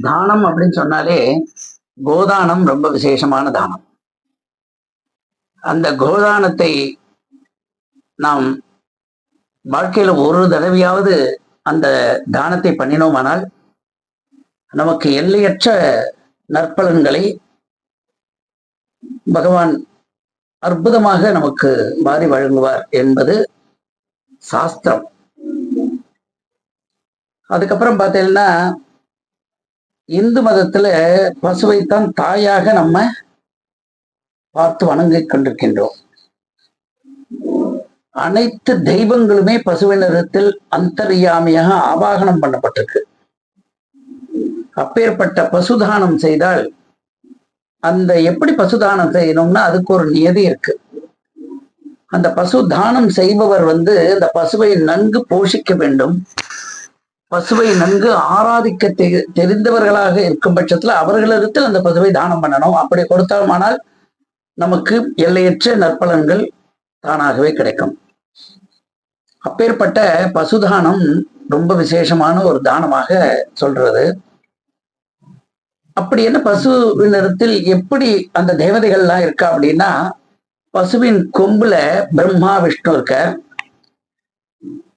தானம் அப்படின்னு சொன்னாலே கோதானம் ரொம்ப விசேஷமான தானம். அந்த கோதானத்தை நாம் வாழ்க்கையில ஒரு தடவையாவது அந்த தானத்தை பண்ணினோமானால் நமக்கு எல்லையற்ற நற்பலன்களை பகவான் அற்புதமாக நமக்கு மாறி வழங்குவார் என்பது சாஸ்திரம். அதுக்கப்புறம் பார்த்தீங்கன்னா இந்து மதத்துல பசுவைத்தான் தாயாக நம்ம பார்த்து வணங்கி கொண்டிருக்கின்றோம். அனைத்து தெய்வங்களுமே பசுவினத்தில் அந்தரியாமையாக ஆவாகனம் பண்ணப்பட்டிருக்கு. அப்பேற்பட்ட பசுதானம் செய்தால் அந்த எப்படி பசுதானம் செய்யணும்னா அதுக்கு ஒரு நியதி இருக்கு. அந்த பசு தானம் செய்பவர் வந்து அந்த பசுவை நன்கு போஷிக்க வேண்டும். பசுவை நன்கு ஆராதிக்க தெ- தெரிந்தவர்களாக இருக்கும் பட்சத்துல அவர்களிடத்தில் அந்த பசுவை தானம் பண்ணணும். அப்படி கொடுத்தாலுமானால் நமக்கு எல்லையற்ற நற்பலன்கள் தானாகவே கிடைக்கும். அப்பேற்பட்ட பசுதானம் ரொம்ப விசேஷமான ஒரு தானமாக சொல்றது. அப்படி என்ன பசுவினிடத்தில் எப்படி அந்த தேவதைகள்லாம் இருக்கா அப்படின்னா பசுவின் கொம்புல பிரம்மா விஷ்ணு இருக்க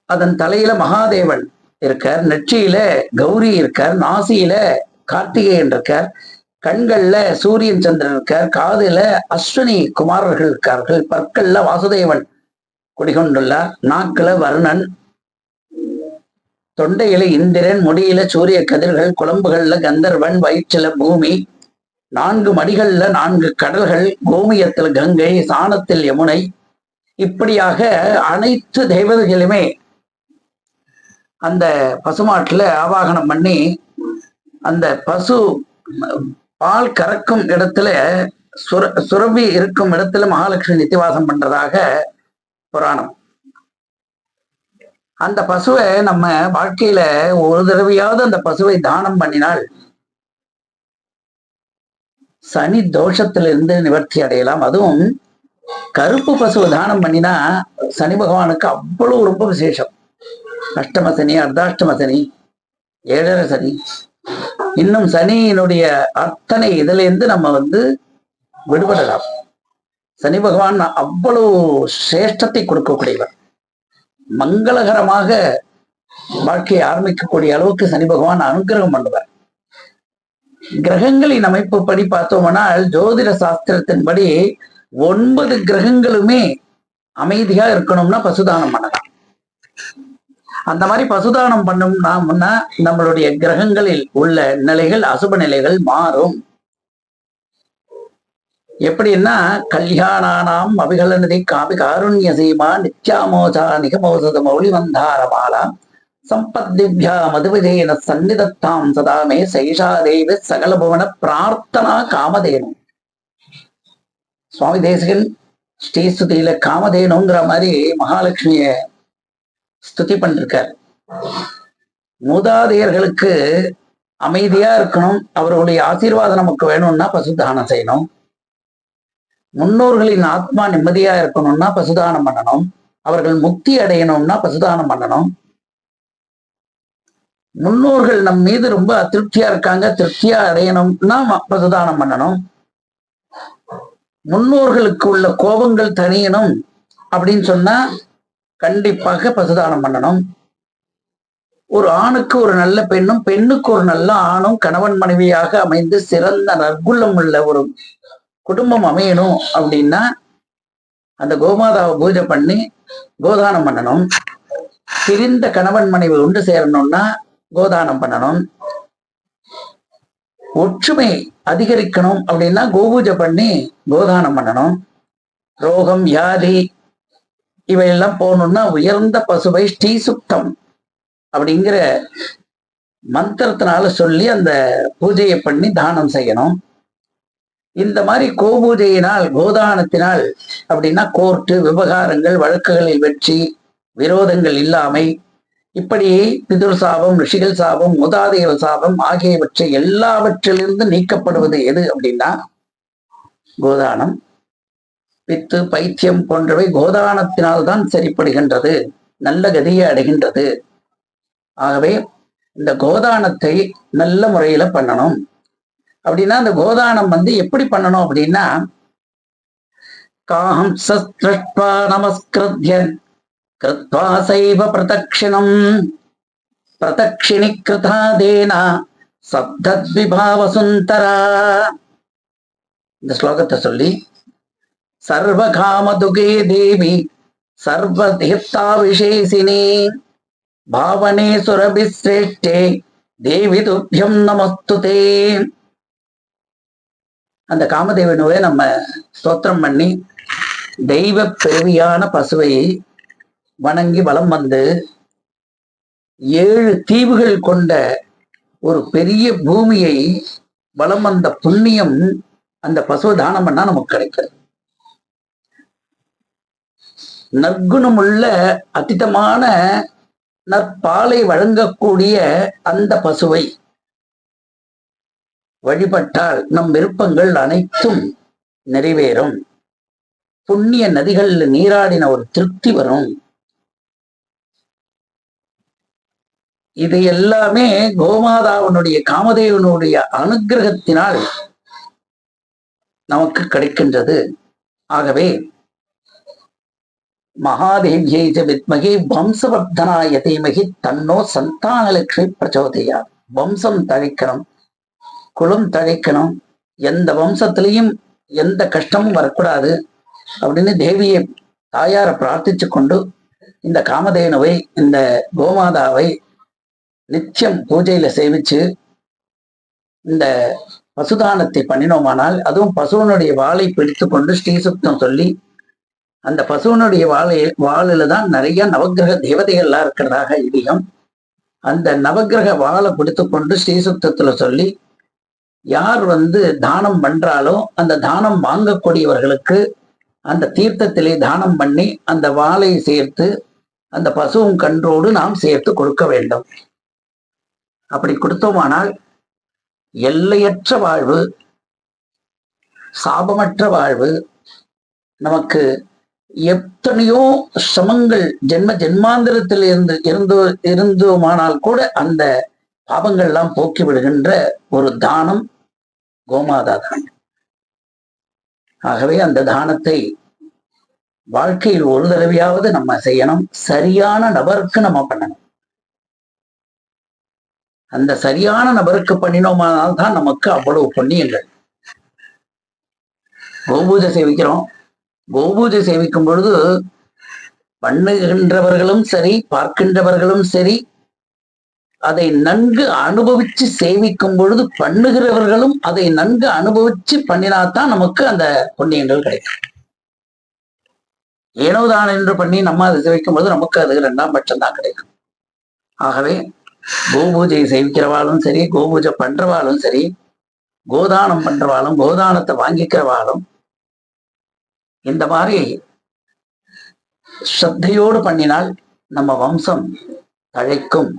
அதன் தலையில மகாதேவன் இருக்கார். நெற்றியில கௌரி இருக்கார். நாசியில கார்த்திகேயன் இருக்கார். கண்கள்ல சூரியன் சந்திரன் இருக்கார். காதுல அஸ்வினி குமாரர்கள் இருக்கார்கள். பற்கள்ல வாசுதேவன் குடிகொண்டுள்ளார். நாக்குல வருணன் தொண்டையில இந்திரன் முடியில சூரிய கதிர்கள் குழம்புகள்ல கந்தர்வன் வயிற்றுல பூமி நான்கு மடிகள்ல நான்கு கடல்கள் கோமியத்தில் கங்கை சாணத்தில் யமுனை. இப்படியாக அனைத்து தெய்வதைகளுமே அந்த பசுமாட்டுல ஆவாகனம் பண்ணி அந்த பசு பால் கறக்கும் இடத்துல சுர சுரபி இருக்கும் இடத்துல மகாலட்சுமி நித்திவாசம் பண்றதாக புராணம். அந்த பசுவை நம்ம வாழ்க்கையில ஒரு தடவையாவது அந்த பசுவை தானம் பண்ணினால் சனி தோஷத்திலிருந்து நிவர்த்தி அடையலாம். அதுவும் கருப்பு பசுவை தானம் பண்ணினா சனி பகவானுக்கு அவ்வளவு ரொம்ப விசேஷம். அஷ்டம சனி அர்த்தாஷ்டம சனி ஏழரை சனி இன்னும் சனியினுடைய அத்தனை இதுல இருந்து நம்ம வந்து விடுபடலாம். சனி பகவான் அவ்வளவு சிரேஷ்டத்தை கொடுக்கக்கூடியவர். மங்களகரமாக வாழ்க்கையை ஆரம்பிக்கக்கூடிய அளவுக்கு சனி பகவான் அனுகிரகம் பண்ணுவார். கிரகங்களின் அமைப்பு படி பார்த்தோம்னால் ஜோதிட சாஸ்திரத்தின்படி ஒன்பது கிரகங்களுமே அமைதியா இருக்கணும்னா பசுதானம் பண்ணலாம். அந்த மாதிரி பசுதானம் பண்ணோம்னா நம்மளுடைய கிரகங்களில் உள்ள நிலைகள் அசுப நிலைகள் மாறும். எப்படின்னா கல்யாணானாம் அபிகலனதி காபி காருண்ய சீமா நித்யாமோசா நிகமோசத மௌலி வந்தாரமாலா சம்பத்திவ்யா மதுவிதேன சந்நிதத்தாம் சதாமே சைஷா தேவி சகல புவன பிரார்த்தனா காமதேனு. சுவாமி தேசிகன் ஸ்ரீஸ்துதியில காமதேனுங்கிற மாதிரி மகாலட்சுமிய ஸ்துதி பண்ணிருக்கார். மூதாதையர்களுக்கு அமைதியா இருக்கணும். அவர்களுடைய ஆசீர்வாதம் நமக்கு வேணும்னா பசுதானம் செய்யணும். முன்னோர்களின் ஆத்மா நிம்மதியா இருக்கணும்னா பசுதானம் பண்ணணும். அவர்கள் முக்தி அடையணும்னா பசுதானம் பண்ணணும். முன்னோர்கள் நம் மீது ரொம்ப அதிருப்தியா இருக்காங்க. திருப்தியா அடையணும்னா பசுதானம் பண்ணணும். முன்னோர்களுக்கு உள்ள கோபங்கள் தனியணும் அப்படின்னு சொன்னா கண்டிப்பாக பசுதானம் பண்ணணும். ஒரு ஆணுக்கு ஒரு நல்ல பெண்ணும் பெண்ணுக்கு ஒரு நல்ல ஆணும் கணவன் மனைவியாக அமைந்து சிறந்த நற்குள்ளம் உள்ள ஒரு குடும்பம் அமையணும் அப்படின்னா அந்த கோமாதாவை பூஜை பண்ணி கோதானம் பண்ணணும். பிரிந்த கணவன் மனைவி ஒன்று சேரணும்னா கோதானம் பண்ணணும். ஒற்றுமை அதிகரிக்கணும் அப்படின்னா கோபூஜை பண்ணி கோதானம் பண்ணணும். ரோகம் வியாதி இவையெல்லாம் போகணும்னா உயர்ந்த பசுவை ஸ்ரீ சுத்தம் அப்படிங்கிற மந்திரத்தினால சொல்லி அந்த பூஜையை பண்ணி தானம் செய்யணும். இந்த மாதிரி கோபூஜையினால் கோதானத்தினால் அப்படின்னா கோர்ட்டு விவகாரங்கள் வழக்குகளில் வெற்றி விரோதங்கள் இல்லாமை இப்படி பிதுர் சாபம் ரிஷிகள் சாபம் மூதாதையர் சாபம் ஆகியவற்றை எல்லாவற்றிலிருந்து நீக்கப்படுவது எது அப்படின்னா கோதானம். பித்து பைத்தியம் போன்றவை கோதானத்தினால் தான் சரிப்படுகின்றது நல்ல கதியை அடைகின்றது. ஆகவே இந்த கோதானத்தை நல்ல முறையில பண்ணணும். அப்படின்னா அந்த கோதானம் வந்து எப்படி பண்ணணும் அப்படின்னா காஹம் சஸ்திருஷ்ட்வா நமஸ்கிருத்ய கிருத்வா சைவ பிரதட்சிணம் பிரதட்சிணி கிருதாதேனா சப்தத்விபாவ சுந்தரா. இந்த ஸ்லோகத்தை சொல்லி சர்வகாமதுகே தேவி சர்வதீர்த்தாவிசேஷினி பாவனே சுரபிஸ்ரேஷ்டே தேவி துப்பியம் நமஸ்துதே. அந்த காமதேவனுவை நம்ம ஸ்தோத்திரம் பண்ணி தெய்வ பிறவியான பசுவை வணங்கி வலம் வந்து ஏழு தீவுகள் கொண்ட ஒரு பெரிய பூமியை வலம் வந்த புண்ணியம் அந்த பசுவை தானம் பண்ணா நமக்கு கிடைக்கிறது நற்குணமுள்ள அத்திதமான நற்பாலை வழங்கக்கூடிய அந்த பசுவை வழிபட்டால் நம் விருப்பங்கள் அனைத்தும் நிறைவேறும். புண்ணிய நதிகளில் நீராடின ஒரு திருப்தி வரும். இது எல்லாமே கோமாதாவனுடைய காமதேவனுடைய அனுகிரகத்தினால் நமக்கு கிடைக்கின்றது. ஆகவே மகாதேவியை வித்மகி வம்சவர்தனாய தீமகி தன்னோ சந்தானலட்சுமி பிரச்சோதையா. வம்சம் தழைக்கணும் குலம் தழைக்கணும் எந்த வம்சத்திலையும் எந்த கஷ்டமும் வரக்கூடாது அப்படின்னு தேவியை தாயாரை பிரார்த்திச்சு கொண்டு இந்த காமதேனுவை இந்த கோமாதாவை நித்தியம் பூஜையில சேவிச்சு இந்த பசுதானத்தை பண்ணினோமானால் அதுவும் பசுவனுடைய வாளை பிடித்து கொண்டு ஸ்ரீசுத்தம் சொல்லி அந்த பசுவனுடைய வாழையில் வாழில தான் நிறைய நவகிரக தேவதைகள்லாம் இருக்கிறதாக இடியும் அந்த நவகிரக வாழை கொடுத்து கொண்டு ஸ்ரீசுத்தத்துல சொல்லி யார் வந்து தானம் பண்றாலோ அந்த தானம் வாங்கக்கூடியவர்களுக்கு அந்த தீர்த்தத்திலே தானம் பண்ணி அந்த வாழையை சேர்த்து அந்த பசுவும் கன்றோடு நாம் சேர்த்து கொடுக்க வேண்டும். அப்படி கொடுத்தோமானால் எல்லையற்ற வாழ்வு சாபமற்ற வாழ்வு நமக்கு எத்தனையோ சிரமங்கள் ஜென்ம ஜென்மாந்திரத்தில் இருந்து இருந்து இருந்தோமானால் கூட அந்த பாவங்கள்லாம் போக்கி விடுகின்ற ஒரு தானம் கோமாதா தானம் ஆகவே அந்த தானத்தை வாழ்க்கையில் ஒரு தடவையாவது நம்ம செய்யணும். சரியான நபருக்கு நம்ம பண்ணணும். அந்த சரியான நபருக்கு பண்ணினோமானால் தான் நமக்கு அவ்வளவு புண்ணியங்கள். கோபூஜை சேவிக்கிறோம் கோபூஜை சேவிக்கும் பொழுது பண்ணுகின்றவர்களும் சரி பார்க்கின்றவர்களும் சரி அதை நன்கு அனுபவிச்சு சேவிக்கும் பொழுது பண்ணுகிறவர்களும் அதை நன்கு அனுபவிச்சு பண்ணினாத்தான் நமக்கு அந்த புண்ணியங்கள் கிடைக்கும். ஏனோதான் என்று பண்ணி நம்ம அதை சேவிக்கும் பொழுது நமக்கு அது ரெண்டாம் பட்சம் தான் கிடைக்கும். ஆகவே கோபூஜை சேவிக்கிறவாலும் சரி கோபூஜை பண்றவாலும் சரி கோதானம் பண்றவாலும் கோதானத்தை வாங்கிக்கிறவாலும் இந்த மாதிரி ஸ்ரத்தையோடு பண்ணினால் நம்ம வம்சம் தழைக்கும்.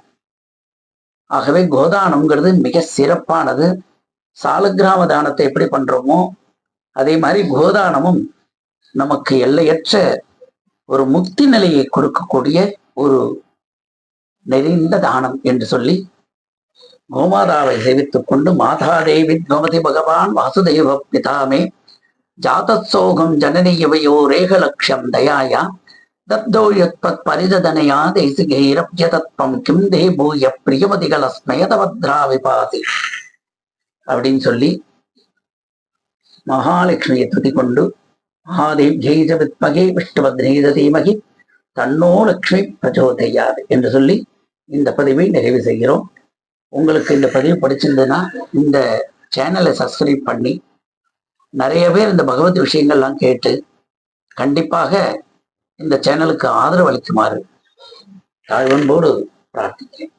ஆகவே கோதானம்ங்கிறது மிக சிறப்பானது. சாலக்கிராம தானத்தை எப்படி பண்றோமோ அதே மாதிரி கோதானமும் நமக்கு எல்லையற்ற ஒரு முக்தி நிலையை கொடுக்கக்கூடிய ஒரு நெறிந்த தானம் என்று சொல்லி கோமாதாவை சேவித்துக் கொண்டு மாதாதேவி கோமதி பகவான் வாசுதேவ பிதாமே ஜாதசோகம் ஜனனியவையோ ரேகலக்ஷம் தயாயா. தத்தோ யத்பத் பரிததனையா தேசிகைரப்யதத்வம் கிம் தே பூய பிரியமதிகளஸ்மயதவத்ரா விபாதி. அப்படின்னு சொல்லி மகாலட்சுமியை துதி கொண்டு மகாதேவ்யை வித்மகே விஷ்ணுவத்ரீத தீமகி தன்னோ லக்ஷ்மி பிரச்சோதையாது என்று சொல்லி இந்த பதிவை நிறைவு செய்கிறோம். உங்களுக்கு இந்த பதிவு பிடிச்சிருந்ததுன்னா இந்த சேனலை சப்ஸ்கிரைப் பண்ணி நிறைய பேர் இந்த பகவத் விஷயங்கள்லாம் கேட்டு கண்டிப்பாக இந்த சேனலுக்கு ஆதரவு அளிக்குமாறு தாழ்வன்போடு பிரார்த்திக்கிறேன்.